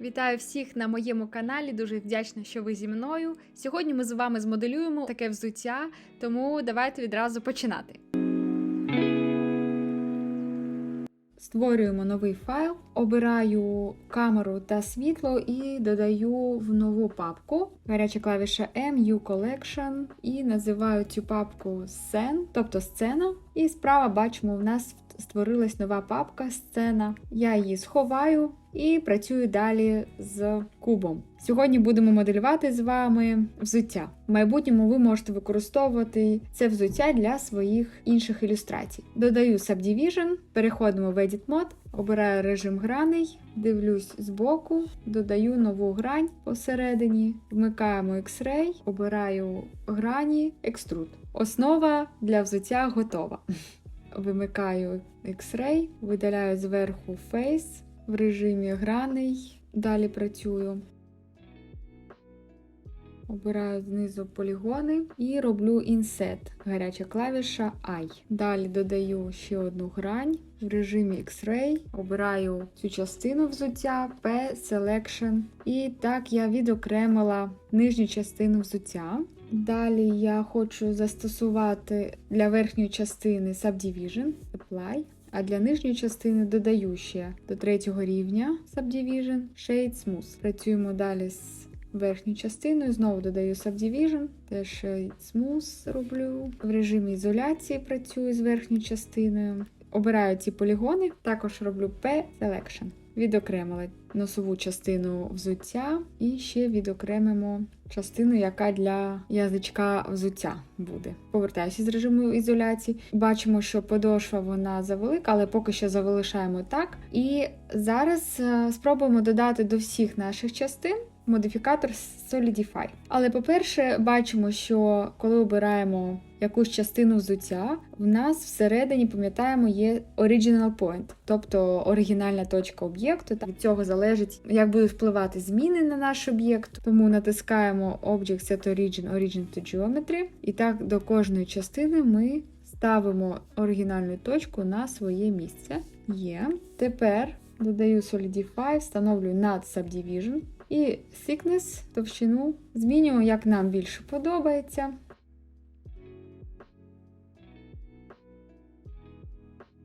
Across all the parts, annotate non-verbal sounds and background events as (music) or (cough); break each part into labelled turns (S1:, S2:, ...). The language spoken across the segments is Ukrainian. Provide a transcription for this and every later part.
S1: Вітаю всіх на моєму каналі. Дуже вдячна, що ви зі мною. Сьогодні ми з вами змоделюємо таке взуття, тому давайте відразу починати. Створюємо новий файл, обираю камеру та світло і додаю в нову папку гаряча клавіша M, New Collection і називаю цю папку Scene, тобто сцена. І справа бачимо, в нас створилась нова папка сцена. Я її сховаю і працюю далі з кубом. Сьогодні будемо моделювати з вами взуття. В майбутньому ви можете використовувати це взуття для своїх інших ілюстрацій. Додаю Subdivision, переходимо в Edit Mode, обираю режим граней, дивлюсь збоку, додаю нову грань посередині, вмикаємо X-Ray, обираю грані, Extrude. Основа для взуття готова. (laughs) Вимикаю X-Ray, видаляю зверху Face в режимі граней. Далі працюю. Обираю знизу полігони і роблю Inset, гаряча клавіша I. Далі додаю ще одну грань в режимі X-Ray. Обираю цю частину взуття P Selection. І так я відокремила нижню частину взуття. Далі я хочу застосувати для верхньої частини Subdivision Apply. А для нижньої частини додаю ще до третього рівня Subdivision Shade Smooth. Працюємо далі з верхньою частиною, знову додаю Subdivision, теж Smooth роблю. В режимі ізоляції працюю з верхньою частиною. Обираю ці полігони, також роблю P-Selection. Відокремила носову частину взуття і ще відокремимо частину, яка для язичка взуття буде. Повертаюся з режиму ізоляції. Бачимо, що подошва вона завелика, але поки що залишаємо так. І зараз е, спробуємо додати до всіх наших частин модифікатор Solidify. Але, по-перше, бачимо, що коли обираємо якусь частину взуття, в нас всередині, пам'ятаємо, є original point, тобто оригінальна точка об'єкту. Від цього залежить, як будуть впливати зміни на наш об'єкт. Тому натискаємо Object Set Origin Origin to Geometry. І так до кожної частини ми ставимо оригінальну точку на своє місце. Є. Тепер додаю Solidify, встановлюю над Subdivision. І thickness, товщину змінюємо, як нам більше подобається.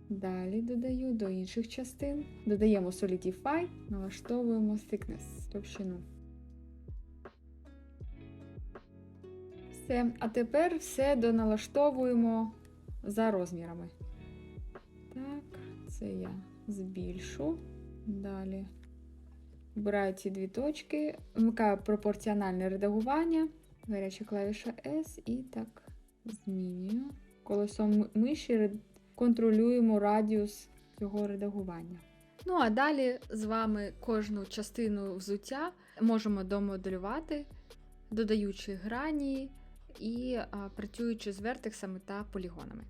S1: Далі додаю до інших частин. Додаємо Solidify, налаштовуємо thickness, товщину. Все. А тепер все доналаштовуємо за розмірами. Так, це я збільшу. Далі. Вбираю ці дві точки, вмикаю пропорціональне редагування, гаряча клавіша S і так змінюю. Колесом миші контролюємо радіус цього редагування. Ну, а далі з вами кожну частину взуття можемо домоделювати, додаючи грані і а, працюючи з вертексами та полігонами.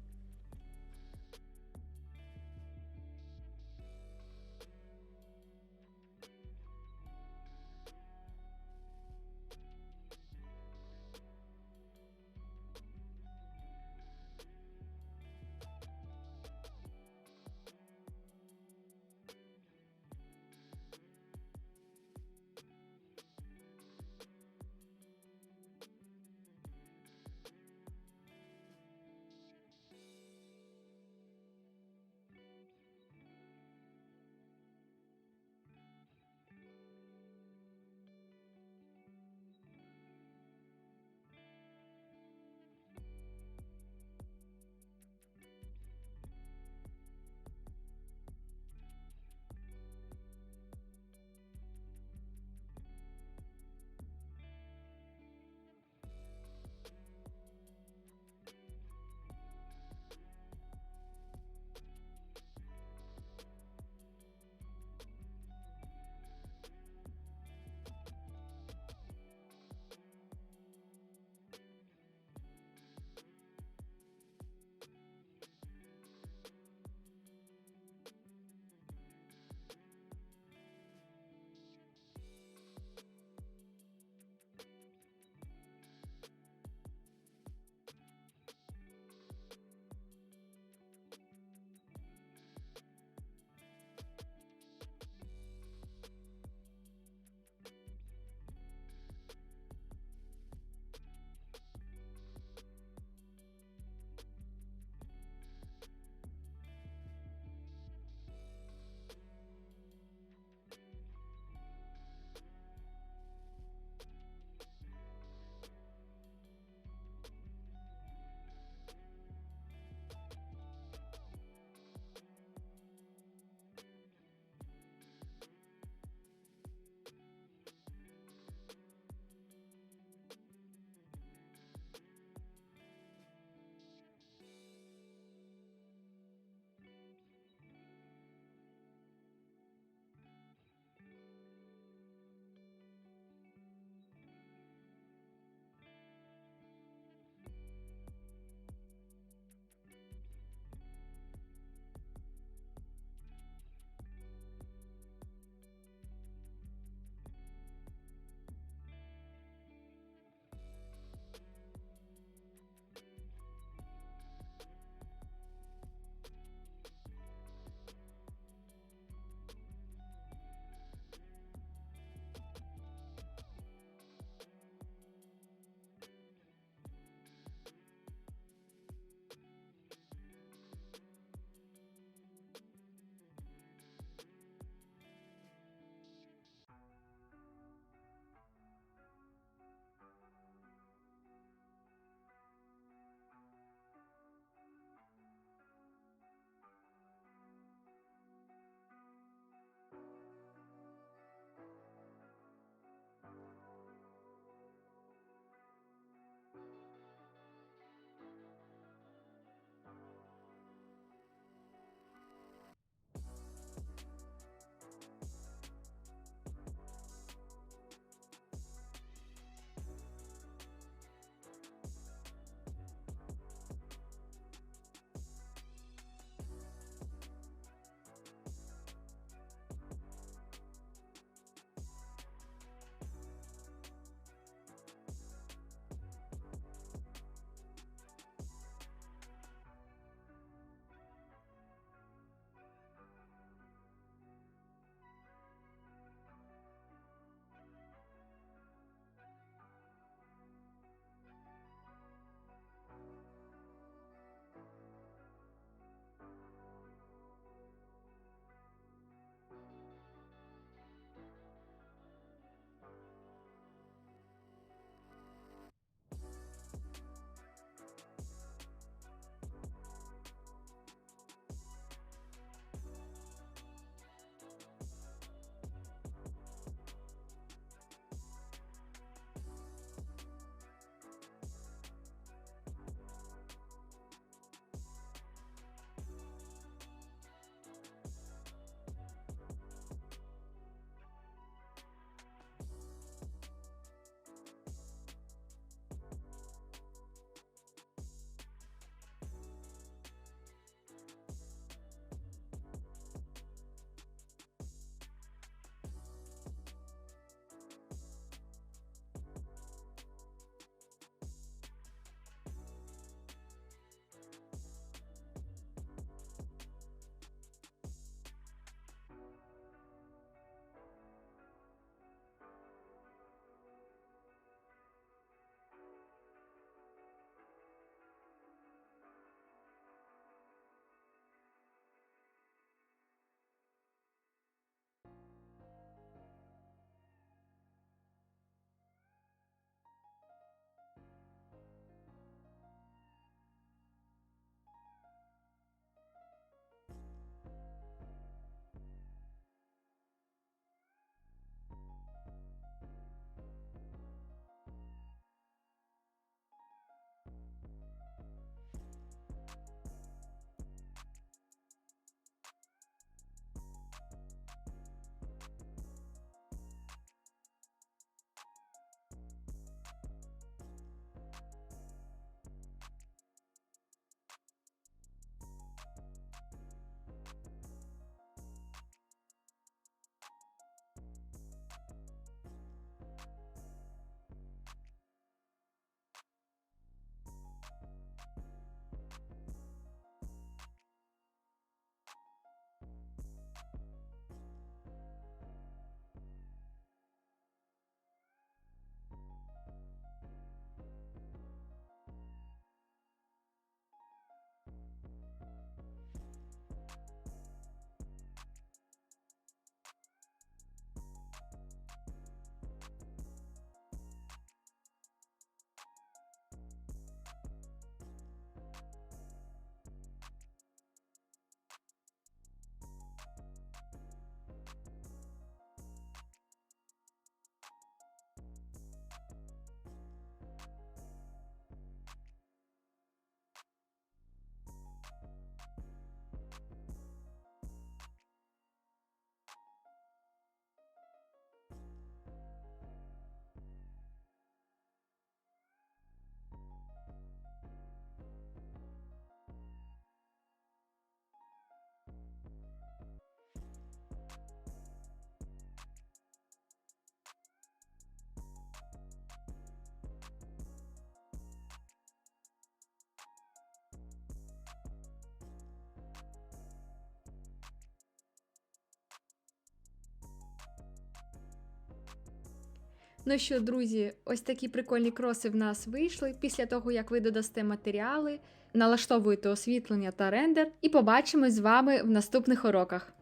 S1: Ну що, друзі, ось такі прикольні кроси в нас вийшли після того, як ви додасте матеріали, налаштовуєте освітлення та рендер, і побачимось з вами в наступних уроках.